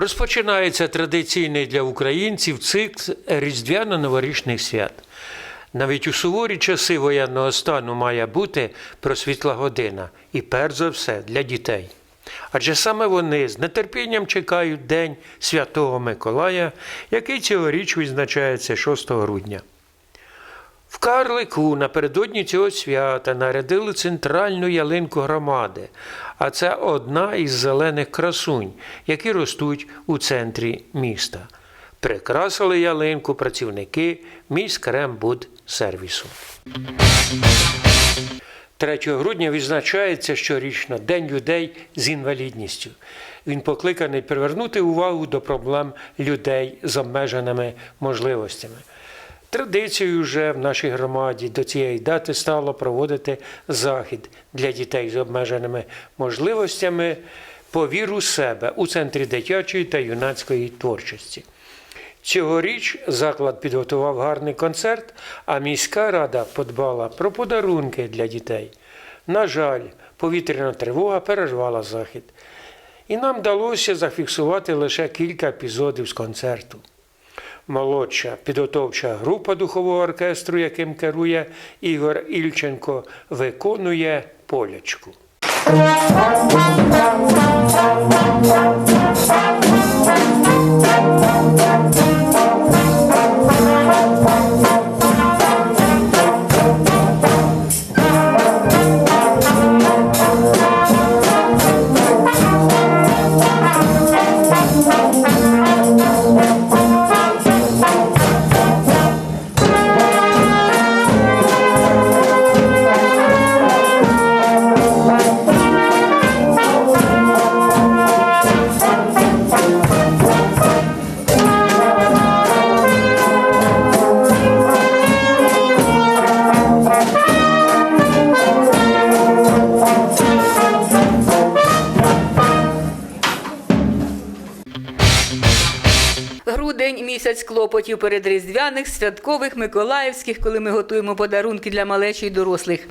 Розпочинається традиційний для українців цикл різдвяно-новорічних свят. Навіть у суворі часи воєнного стану має бути просвітла година і перш за все для дітей. Адже саме вони з нетерпінням чекають День Святого Миколая, який цьогоріч відзначається 6 грудня. В Карлику напередодні цього свята нарядили центральну ялинку громади, а це одна із зелених красунь, які ростуть у центрі міста. Прикрасили ялинку працівники міськрембудсервісу. 3 грудня відзначається щорічно День людей з інвалідністю. Він покликаний привернути увагу до проблем людей з обмеженими можливостями. Традицією вже в нашій громаді до цієї дати стало проводити захід для дітей з обмеженими можливостями по віру себе у центрі дитячої та юнацької творчості. Цьогоріч заклад підготував гарний концерт, а міська рада подбала про подарунки для дітей. На жаль, повітряна тривога перервала захід, і нам вдалося зафіксувати лише кілька епізодів з концерту. Молодша підготовча група духового оркестру, яким керує Ігор Ільченко, виконує полячку. Грудень місяць клопотів передріздвяних, святкових, миколаївських, коли ми готуємо подарунки для малечі й дорослих.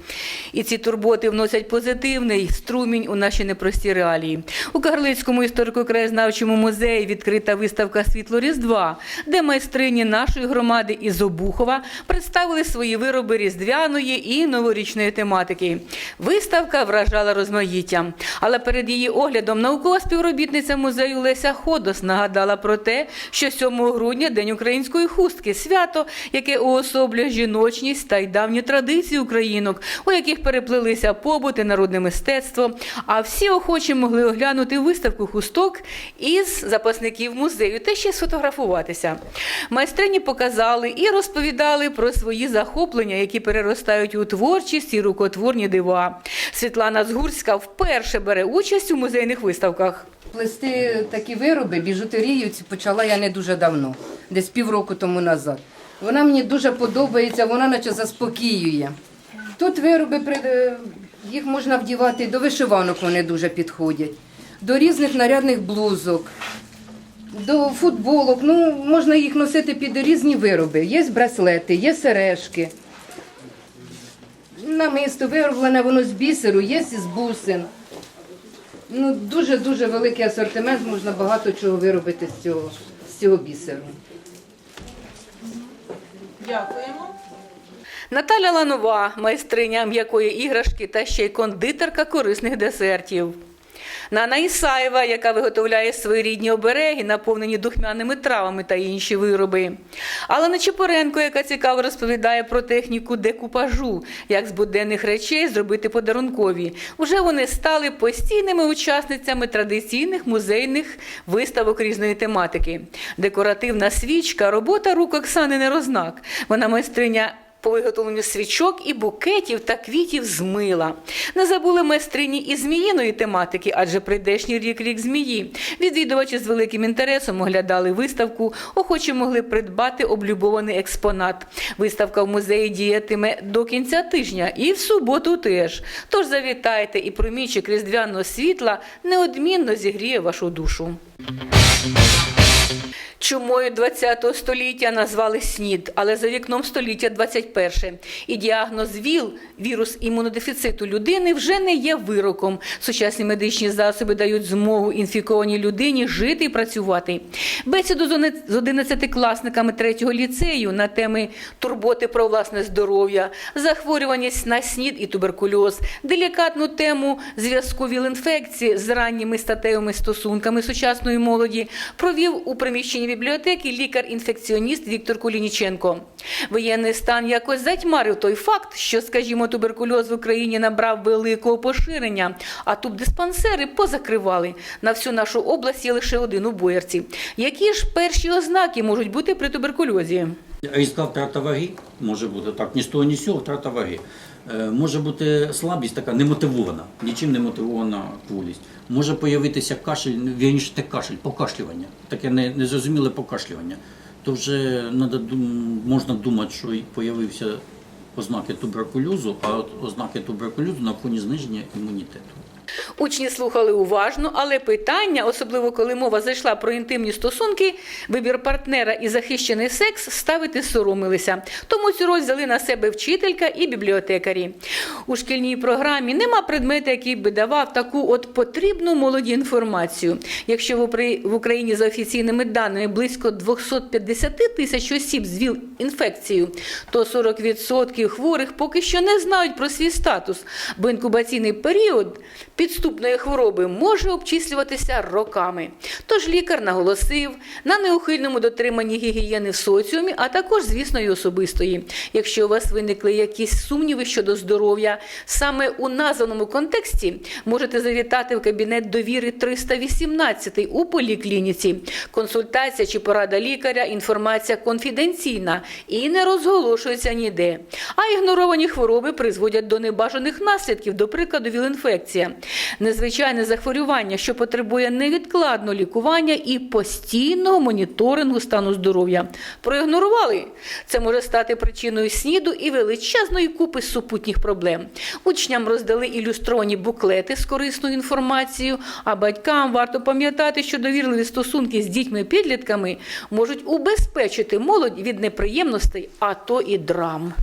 І ці турботи вносять позитивний струмінь у наші непрості реалії. У Кагарлицькому історико-краєзнавчому музеї відкрита виставка Світло Різдва, де майстрині нашої громади із Обухова представили свої вироби різдвяної і новорічної тематики. Виставка вражала розмаїттям. Але перед її оглядом наукова співробітниця музею Леся Ходос нагадала про те, що 7 грудня День української хустки свято, яке уособлює жіночність та й давні традиції українок, у яких переплилися побут і народне мистецтво. А всі охочі могли оглянути виставку хусток із запасників музею та ще сфотографуватися. Майстрині показали і розповідали про свої захоплення, які переростають у творчість і рукотворні дива. Світлана Згурська вперше бере участь у музейних виставках. Плести такі вироби, біжутерію ці почала я не дуже давно, десь півроку тому назад. Вона мені дуже подобається, вона наче заспокоює. Тут вироби е, їх можна вдівати до вишиванок, вони дуже підходять, до різних нарядних блузок, до футболок. Ну, можна їх носити під різні вироби. Є браслети, є сережки. Намисто вироблене воно з бісеру, є із бусин. Ну, дуже-дуже великий асортимент, можна багато чого виробити з цього, з цього бісеру. Дякуємо. Наталя Ланова, майстриня м'якої іграшки та ще й кондитерка корисних десертів. Нана Ісаєва, яка виготовляє свої рідні обереги, наповнені духмяними травами та інші вироби. Алана Чепоренко, яка цікаво розповідає про техніку декупажу, як з буденних речей зробити подарункові. Уже вони стали постійними учасницями традиційних музейних виставок різної тематики. Декоративна свічка, робота рук Оксани Нерознак. Вона майстриня по виготовленню свічок і букетів та квітів з мила. Не забули майстрині і зміїної тематики, адже прийдешній рік рік змії. Відвідувачі з великим інтересом оглядали виставку, охочі могли придбати облюбований експонат. Виставка в музеї діятиме до кінця тижня і в суботу теж. Тож завітайте і промінчик різдвяного світла неодмінно зігріє вашу душу. Чумою 20 століття назвали СНІД, але за вікном століття 21. І діагноз ВІЛ, вірус імунодефіциту людини, вже не є вироком. Сучасні медичні засоби дають змогу інфікованій людині жити і працювати. Бесіду з 11-класниками третього ліцею на теми турботи про власне здоров'я, захворюваність на СНІД і туберкульоз, делікатну тему зв'язку ВІЛ-інфекції з ранніми статевими стосунками сучасної молоді провів у приміщенні бібліотеки лікар-інфекціоніст Віктор Кулініченко. Воєнний стан якось затьмарив той факт, що, скажімо, туберкульоз в Україні набрав великого поширення, а тут диспансери позакривали. На всю нашу область є лише один у Боярці. Які ж перші ознаки можуть бути при туберкульозі? Різка втрата ваги може бути так, ні з того, ні з цього втрата ваги. Е, Може бути слабість така немотивована, нічим не мотивована кволість. Може появитися кашель, ну, вірніше те кашель, покашлювання, таке незрозуміле покашлювання. То вже надо, можна думати, що появився ознаки туберкульозу, а ознаки туберкульозу на фоні зниження імунітету. Учні слухали уважно, але питання, особливо коли мова зайшла про інтимні стосунки, вибір партнера і захищений секс, ставити соромилися. Тому цю роль взяли на себе вчителька і бібліотекарі. У шкільній програмі нема предмета, який би давав таку от потрібну молоді інформацію. Якщо в Україні за офіційними даними близько 250 тисяч осіб з ВІЛ-інфекцією, то 40% хворих поки що не знають про свій статус, бо інкубаційний період підступної хвороби може обчислюватися роками. Тож лікар наголосив на неухильному дотриманні гігієни в соціумі, а також, звісно, і особистої. Якщо у вас виникли якісь сумніви щодо здоров'я, саме у названому контексті можете завітати в кабінет довіри 318 у поліклініці. Консультація чи порада лікаря, інформація конфіденційна і не розголошується ніде. А ігноровані хвороби призводять до небажаних наслідків, до прикладу, віл-інфекція. Незвичайне захворювання, що потребує невідкладного лікування і постійного моніторингу стану здоров'я. Проігнорували. Це може стати причиною сніду і величезної купи супутніх проблем. Учням роздали ілюстровані буклети з корисною інформацією, а батькам варто пам'ятати, що довірливі стосунки з дітьми-підлітками можуть убезпечити молодь від неприємностей, а то і драм.